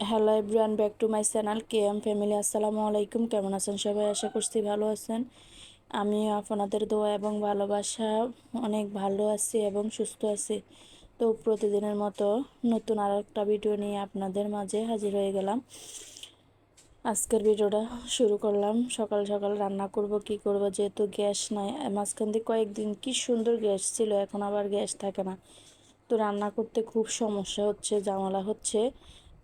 Hello everyone back to my channel K M family আসসালামু আলাইকুম কেমন আছেন সবাই? আশা করছি ভালো আছেন। আমি আপনাদের দোয়া এবং ভালোবাসা অনেক ভালো আছি এবং সুস্থ আছি। তো প্রতিদিনের মতো নতুন আর একটা ভিডিও নিয়ে আপনাদের মাঝে হাজির হয়ে গেলাম। আজকের ভিডিওটা শুরু করলাম। সকাল সকাল রান্না করব, কি করব, যেহেতু গ্যাস নাই। মাঝখান দিয়ে কয়েকদিন কি সুন্দর গ্যাস ছিল, এখন আবার গ্যাস থাকে না। তো রান্না করতে খুব সমস্যা হচ্ছে জামালা হচ্ছে।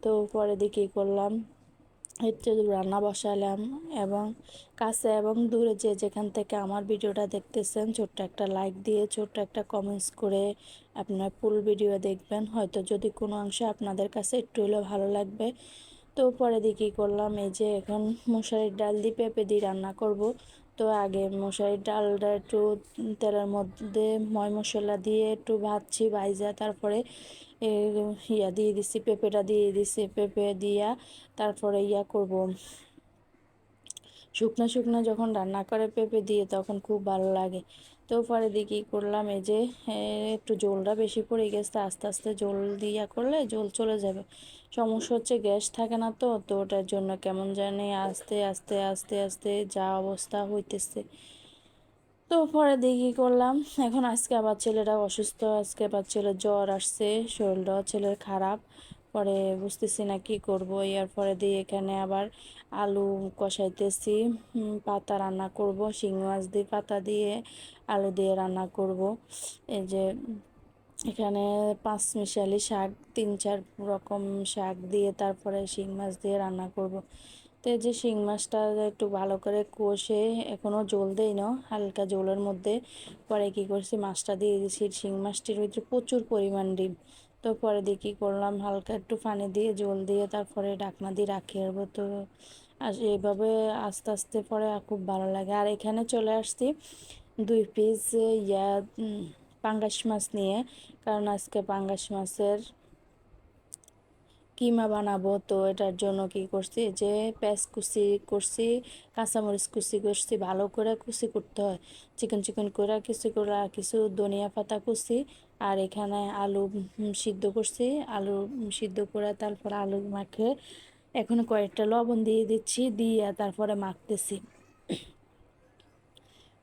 তো পরে দিয়ে কী করলাম হচ্ছে রান্না বসালাম এবং কাছে এবং দূরে যে যেখান থেকে আমার ভিডিওটা দেখতেছেন, ছোট্ট একটা লাইক দিয়ে ছোট্ট একটা কমেন্টস করে আপনার ফুল ভিডিও দেখবেন। হয়তো যদি কোনো অংশে আপনাদের কাছে একটু হলেও ভালো লাগবে। তো পরে দিয়ে কী করলাম, এই যে এখন মশারির ডাল দিয়ে পেঁপে দিয়ে রান্না করব। তো আগে মশারির ডালটা একটু তেলের মধ্যে ময় মশলা দিয়ে একটু ভাজছি, ভাইজা, তারপরে ইয়া দিয়ে দিছি, পেঁপেটা দিয়ে দিছি, পেঁপে দিয়া তারপরে ইয়া করব। শুকনো শুকনো যখন রান্না করে পেঁপে দিয়ে তখন খুব ভালো লাগে। তো পরে দিয়ে কী করলাম, এই যে একটু জলটা বেশি পড়ে গেছে, আস্তে আস্তে জল দিয়া করলে জল চলে যাবে। সমস্যা হচ্ছে গ্যাস থাকে না তো তো ওটার জন্য কেমন জানি আস্তে আস্তে আস্তে আস্তে যা অবস্থা হইতেছে। তো পরে দেখি করলাম, এখন আজকে আবার ছেলেটা অসুস্থ, আজকে আবার ছেলের জ্বর আসছে, শরীরটাও ছেলের খারাপ। পরে বুঝতেছি না কি করব। এর পরে দিয়ে এখানে আবার আলু কষাইতেছি পাতা রান্না করব শিং মাছ দিয়ে পাতা দিয়ে আলু দিয়ে রান্না করব। এই যে এখানে পাঁচ মিশালি শাক, তিন চার রকম শাক দিয়ে তারপরে শিং মাছ দিয়ে রান্না করব। তো যে শিং মাছটা একটু ভালো করে কষে এখনও জল দেই না, হালকা জলের মধ্যে। পরে কি করছি, মাছটা দিয়ে দিয়েছি শিং মাছটির ভিতরে প্রচুর পরিমাণ ডিম। তো পরে দেখি করলাম, হালকা একটু পানি দিয়ে, জল দিয়ে তারপরে ডাকনা দিয়ে রাখি আরবো তো আর এইভাবে আস্তে আস্তে পরে খুব ভালো লাগে। আর এখানে চলে আসছি দুই পিস ইয়া পাঙ্গাস মাছ নিয়ে। কারণ আজকে পাঙ্গাস মাছের কিমা বানাবো? তো এটার জন্য কি করছি? যে পেঁয়াজ কুচি করছি, কাঁচামরিচ কুচি করছি, ভালো করে কুচি করতে হয়। চিকন চিকন করে কিছু করে, কিছু ধনিয়া পাতা কুচি, আর এখানে আলু সিদ্ধ করছি। আলু সিদ্ধ করে তারপর আলু মাখে, এখন কয়েকটা লবণ দিয়ে দিচ্ছি, দিয়ে তারপরে মাখতেছি।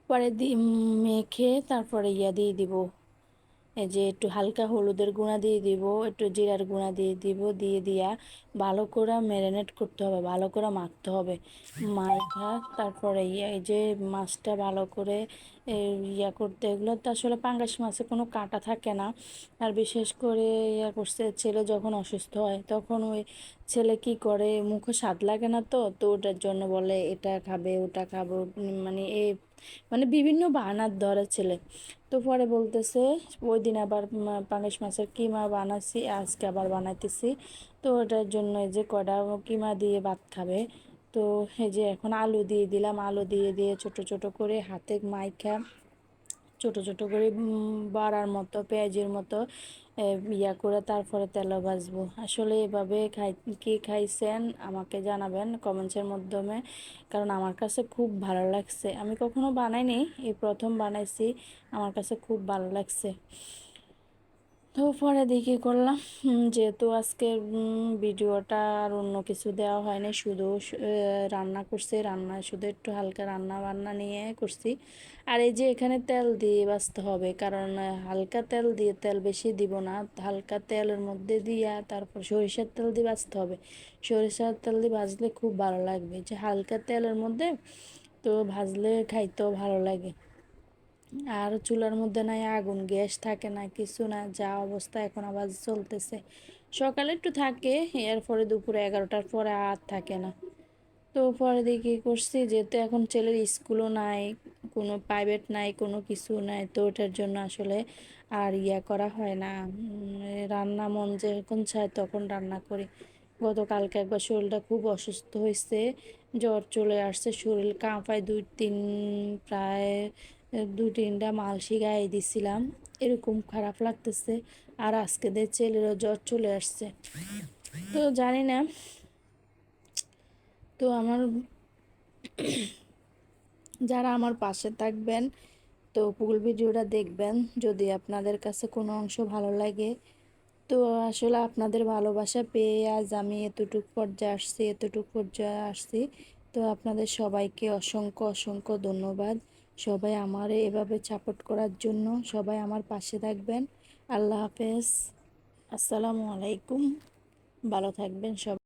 পরে দি মেখে তারপরে ইয়া দিয়ে দিব। যে একটু হালকা হলুদের গুঁড়া দিয়ে দিব, একটু জিরার গুঁড়া দিয়ে দিব, দিয়ে দিয়া ভালো করে ম্যারিনেট করতে হবে, ভালো করে মাখতে হবে। মাখা, তারপরে এই যে মাছটা ভালো করে ইয়া করতে, এগুলো তো আসলে পাঙ্গাস মাছে কোনো কাঁটা থাকে না। আর বিশেষ করে ইয়া করছে, ছেলে যখন অসুস্থ হয়, তখন ওই ছেলে কি করে, মুখে স্বাদ লাগে না তো তো ওটার জন্য বলে, এটা খাবে, ওটা খাব। মানে এ মানে বিভিন্ন বানার ধরে ছেলে। তো পরে বলতেছে ওই দিন আবার পাঙ্গাস মাছের কিমা বানাচ্ছি, আজকে আবার বানাইতেছি। তো ওটার জন্য যে কটা কিমা দিয়ে ভাত খাবে। তো এই যে এখন আলু দিয়ে দিলাম, আলু দিয়ে দিয়ে ছোট ছোট করে হাতে মাইখা ছোট ছোট করে বাড়ার মতো, পেঁয়াজের মতো ইয়া করে তারপরে তেলও ভাজবো। আসলে এভাবে খাই, কি খাইছেন আমাকে জানাবেন কমেন্টসের মাধ্যমে, কারণ আমার কাছে খুব ভালো লাগছে। আমি কখনো বানাইনি, এই প্রথম বানাইছি, আমার কাছে খুব ভালো লাগছে। তো পরে দেখি করলাম। যেহেতু আজকে ভিডিওটা আর অন্য কিছু দেওয়া হয়নি, শুধু রান্না করছি, রান্না, শুধু একটু হালকা রান্না বান্না নিয়ে করছি। আর এই যে এখানে তেল দিয়ে বাঁচতে হবে, কারণ হালকা তেল দিয়ে তেল বেশি দিব না, হালকা তেলের মধ্যে দিয়া তারপর সরিষার তেল দিয়ে বাঁচতে হবে। সরিষার তেল দিয়ে ভাজলে খুব ভালো লাগবে, যে হালকা তেলের মধ্যে তো ভাজলে খাইতেও ভালো লাগে। আর চুলার মধ্যে নাই আগুন, গ্যাস থাকে না, কিছু না, যা অবস্থা এখন আবার চলতেছে। সকালে একটু থাকে, এরপরে দুপুরে এগারোটার পরে আর থাকে না। তো পরে দেখি করছি, যেহেতু এখন ছেলের স্কুলও নাই, কোনো প্রাইভেট নাই, কোনো কিছু নাই, তো ওটার জন্য আসলে আর ইয়া করা হয় না। রান্না মন যখন চায় তখন রান্না করি। গতকালকে একবার শরীরটা খুব অসুস্থ হয়েছে জ্বর চলে আসছে, শরীর কাঁপায় দুই তিন, প্রায় দু তিনটা মালসি গায়ে দিছিলাম। এরকম খারাপ লাগতেছে। আর আজকে দের ছেলেরও জ্বর চলে আসছে। তো জানি না। তো আমার যারা আমার পাশে থাকবেন, তো ফুল ভিডিওটা দেখবেন। যদি আপনাদের কাছে কোনো অংশ ভালো লাগে। তো আসলে আপনাদের ভালোবাসা পেয়ে আজ আমি এতটুক পর্যায়ে আসছি, এতটুক পর্যায়ে আসছি। তো আপনাদের সবাইকে অসংখ্য অসংখ্য ধন্যবাদ। সবাই আমার এভাবে সাপোর্ট করার জন্য সবাই আমার পাশে থাকবেন। আল্লাহ হাফেজ। আসসালামু আলাইকুম। ভালো থাকবেন সবাই